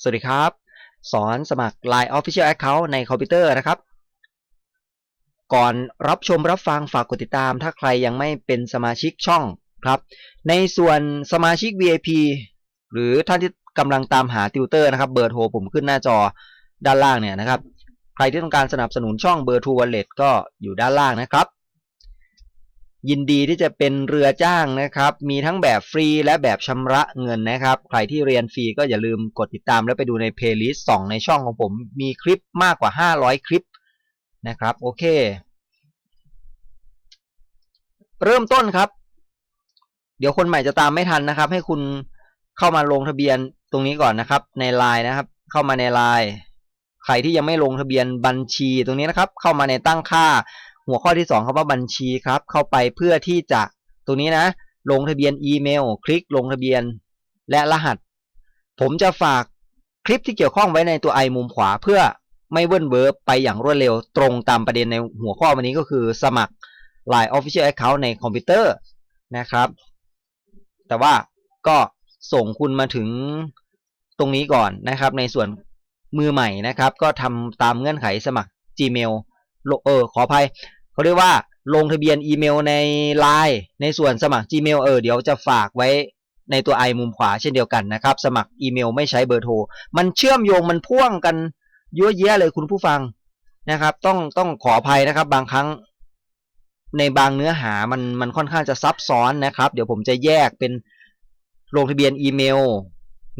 สวัสดีครับ สอนสมัคร Line Official Account ในคอมพิวเตอร์นะครับ ก่อนรับชมรับฟังฝากกดติดตาม ถ้าใครยังไม่เป็นสมาชิกช่องครับ ในส่วนสมาชิก VIP หรือท่านที่กำลังตามหาติวเตอร์นะครับ เบอร์โทรผมขึ้นหน้าจอด้านล่างเนี่ยนะครับ ใครที่ต้องการสนับสนุนช่องเบอร์ทูวอลเล็ตก็อยู่ด้านล่างนะครับ ยินดีที่จะเป็นเรือจ้างนะครับ มีทั้งแบบฟรีและแบบชำระเงินนะครับ ใครที่เรียนฟรีก็อย่าลืมกดติดตามแล้วไปดูในเพลย์ลิสต์สองในช่องของผม มีคลิปมากกว่า 500 คลิปนะครับ โอเค เริ่มต้นครับ เดี๋ยวคนใหม่จะตามไม่ทันนะครับ ให้คุณเข้ามาลงทะเบียนตรงนี้ก่อนนะครับ ในไลน์นะครับ เข้ามาในไลน์ใครที่ยังไม่ลงทะเบียนบัญชีตรงนี้นะครับ เข้ามาในตั้งค่า หัวข้อที่ 2คำว่าบัญชีครับ เข้าไปเพื่อที่จะตรงนี้นะ ลงทะเบียนอีเมล คลิกลงทะเบียน และรหัส ผมจะฝากคลิปที่เกี่ยวข้องไว้ในตัวไอมุมขวา เพื่อไม่เวิ้นเวิร์บไปอย่างรวดเร็วตรงตามประเด็นในหัวข้อวันนี้ก็คือสมัคร Line Official Account ในคอมพิวเตอร์นะครับ แต่ว่าก็ส่งคุณมาถึงตรงนี้ก่อนนะครับ ในส่วนมือใหม่นะครับ ก็ทำตามเงื่อนไขสมัคร Gmail โลเออขออภัย เขาเรียกว่าลงทะเบียนอีเมลใน Line ในส่วนสมัคร Gmail เออเดี๋ยวจะฝากไว้ในตัวไอมุมขวาเช่นเดียวกันนะครับ สมัครอีเมลไม่ใช้เบอร์โทร มันเชื่อมโยงมันพ่วงกันเยอะแยะเลยคุณผู้ฟังนะครับ ต้องต้องขออภัยนะครับ บางครั้งในบางเนื้อหามันมันค่อนข้างจะซับซ้อนนะครับ เดี๋ยวผมจะแยกเป็นลงทะเบียนอีเมล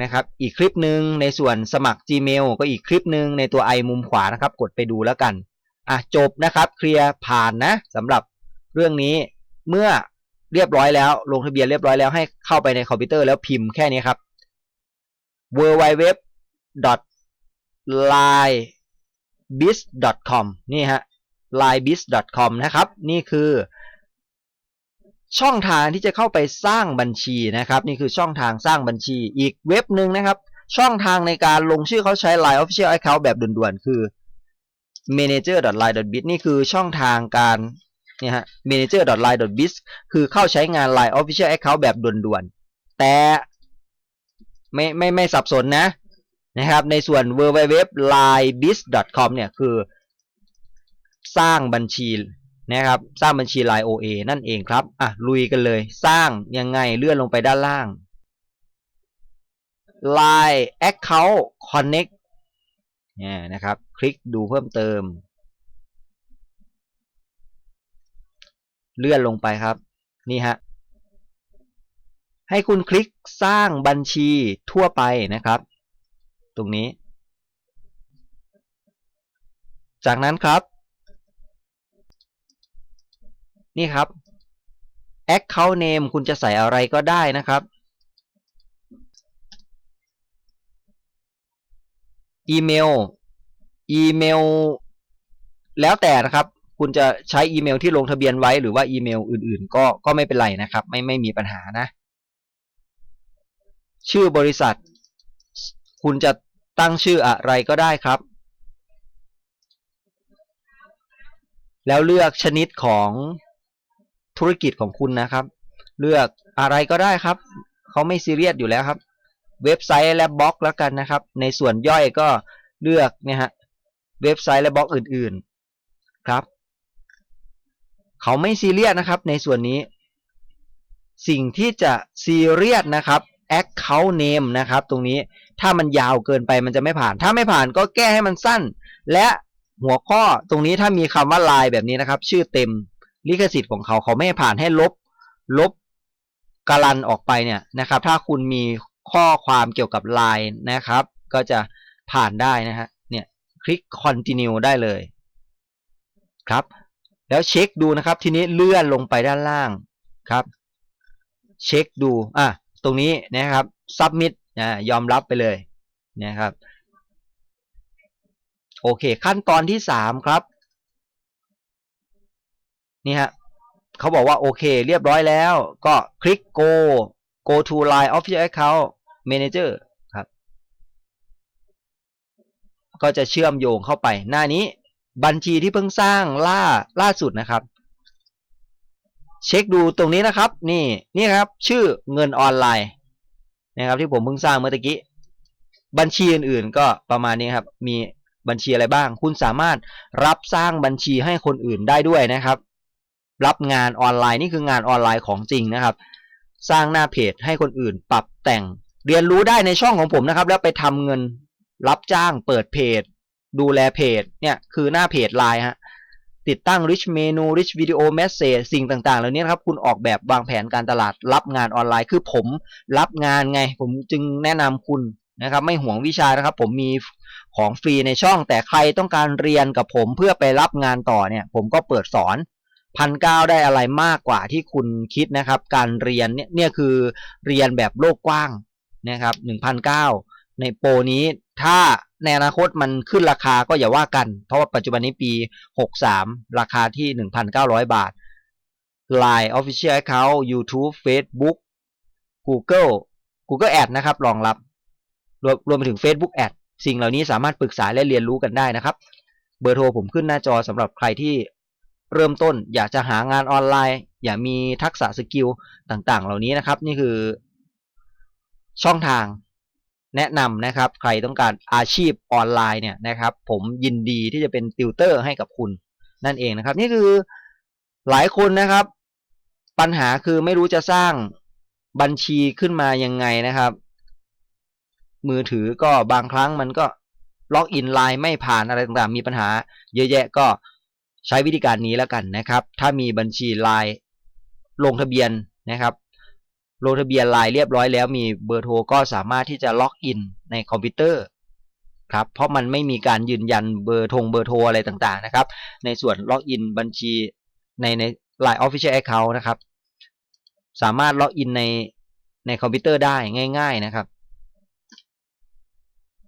นะครับ อีกคลิปหนึ่งในส่วนสมัคร Gmail ก็อีกคลิปหนึ่งในตัวไอมุมขวานะครับ กดไปดูแล้วกัน อะจบนะครับเคลียร์ผ่านนะสำหรับเรื่องนี้เมื่อเรียบร้อยแล้ว ลงทะเบียนเรียบร้อยแล้วให้เข้าไปในคอมพิวเตอร์แล้วพิมพ์แค่นี้ครับ w w w l i n e b i z c o m นี่ฮะ l i n e b i z c o m นะครับ นี่คือ ช่องทางที่จะเข้าไปสร้างบัญชีนะครับ นี่คือช่องทางสร้างบัญชีอีกเว็บหนึ่งนะครับ ช่องทางในการลงชื่อเขาใช้ Line Official Account แบบด่วนๆ คือ manager.line.biz นี่คือช่องทางการเนี่ยฮะ manager.line.biz คือเข้าใช้งาน Line Official Account แบบด่วนๆ แต่ไม่ไม่ไม่สับสนนะนะครับ ในส่วน www.linebiz.com เนี่ยคือสร้างบัญชีนะครับ สร้างบัญชี Line OA นั่นเองครับ อะ ลุยกันเลย สร้างยังไงเลื่อนลงไปด้านล่าง Line Account Connect เนี่ยนะครับ คลิกดูเพิ่มเติม เลื่อนลงไปครับ นี่ฮะ ให้คุณคลิกสร้างบัญชีทั่วไปนะครับ ตรงนี้ จากนั้นครับ นี่ครับ Account Name คุณจะใส่อะไรก็ได้นะครับ อีเมล อีเมล แล้วแต่นะครับ คุณจะใช้อีเมลที่ลงทะเบียนไว้หรือว่าอีเมลอื่นๆ ก็ก็ไม่เป็นไรนะครับ ไม่ไม่มีปัญหานะ ชื่อบริษัท คุณจะตั้งชื่ออะไรก็ได้ครับ แล้วเลือกชนิดของธุรกิจของคุณนะครับ เลือกอะไรก็ได้ครับ เขาไม่ซีเรียสอยู่แล้วครับ เว็บไซต์และบล็อกแล้วกันนะครับ ในส่วนย่อยก็เลือกเนี่ยฮะเว็บไซต์และบล็อกอื่นๆครับ เขาไม่ซีเรียสนะครับในส่วนนี้ สิ่งที่จะซีเรียสนะครับ account name นะครับ ตรงนี้ถ้ามันยาวเกินไปมันจะไม่ผ่าน ถ้าไม่ผ่านก็แก้ให้มันสั้น และหัวข้อตรงนี้ถ้ามีคำว่า line แบบนี้นะครับ ชื่อเต็มลิขสิทธิ์ของเขาเขาไม่ผ่านให้ลบลบการันออกไปเนี่ยนะครับ ถ้าคุณมี ข้อความเกี่ยวกับ line นะครับ ก็จะผ่านได้นะฮะเนี่ยคลิก continue ได้เลยครับ แล้วเช็คดูนะครับ ทีนี้เลื่อนลงไปด้านล่างครับ เช็คดูอะตรงนี้นะครับ submit นะยอมรับไปเลยนะครับโอเค ขั้นตอนที่สามครับ นี่ฮะเขาบอกว่าโอเค เรียบร้อยแล้ว ก็คลิก go go to line official account manager ครับ ก็จะเชื่อมโยงเข้าไป หน้านี้บัญชีที่เพิ่งสร้างล่าล่าสุดนะครับ เช็คดูตรงนี้นะครับ นี่นี่ครับ ชื่อเงินออนไลน์นะครับ ที่ผมเพิ่งสร้างเมื่อกี้ บัญชีอื่นๆ ก็ประมาณนี้ครับ มีบัญชีอะไรบ้าง คุณสามารถรับสร้างบัญชีให้คนอื่นได้ด้วยนะครับ รับงานออนไลน์นี่คืองานออนไลน์ของจริงนะครับ สร้างหน้าเพจให้คนอื่นปรับแต่ง เรียนรู้ได้ในช่องของผมนะครับ แล้วไปทำเงินรับจ้างเปิดเพจ ดูแลเพจเนี่ยคือหน้าเพจไลน์ฮะติดตั้ง rich menu rich video message สิ่งต่างๆ เหล่านี้นครับ คุณออกแบบวางแผนการตลาดรับงานออนไลน์คือผมรับงานไง ผมจึงแนะนำคุณนะครับ ไม่ห่วงวิชานะครับ ผมมีของฟรีในช่อง แต่ใครต้องการเรียนกับผมเพื่อไปรับงานต่อเนี่ย ผมก็เปิดสอนพันเก้าได้อะไรมากกว่าที่คุณคิดนะครับ การเรียนเนี่ยเนี่ยคือเรียนแบบโลกกว้าง นะครับหนึ่งพันเก้าในโปรนี้ถ้าในอนาคตมันขึ้นราคาก็อย่าว่ากัน เพราะว่าปัจจุบันนี้ปี 63 ราคาที่ 1,900 บาท Line Official Account YouTube Facebook Google Google Ad นะครับรองรับ รวมรวมไปถึง Facebook Ad สิ่งเหล่านี้สามารถปรึกษาและเรียนรู้กันได้นะครับ เบอร์โทรผมขึ้นหน้าจอสำหรับใครที่เริ่มต้นอยากจะหางานออนไลน์ อยากมีทักษะสกิลต่างๆ เหล่านี้นะครับ นี่คือ ช่องทางแนะนำนะครับ ใครต้องการอาชีพออนไลน์เนี่ยนะครับ ผมยินดีที่จะเป็นติวเตอร์ให้กับคุณนั่นเองนะครับ นี่คือหลายคนนะครับ ปัญหาคือไม่รู้จะสร้างบัญชีขึ้นมายังไงนะครับ มือถือก็บางครั้งมันก็ล็อกอินไลน์ไม่ผ่านอะไรต่างๆ มีปัญหา เยอะแยะก็ใช้วิธีการนี้แล้วกันนะครับ ถ้ามีบัญชีไลน์ลงทะเบียนนะครับ ลงทะเบียนไลน์เรียบร้อยแล้วมีเบอร์โทรก็สามารถที่จะล็อกอินในคอมพิวเตอร์ครับเพราะมันไม่มีการยืนยันเบอร์ทงเบอร์โทรอะไรต่างๆนะครับ ในส่วนล็อกอินบัญชีในใน Line Official Account นะครับ สามารถล็อกอินในในคอมพิวเตอร์ได้ง่าย ๆนะครับ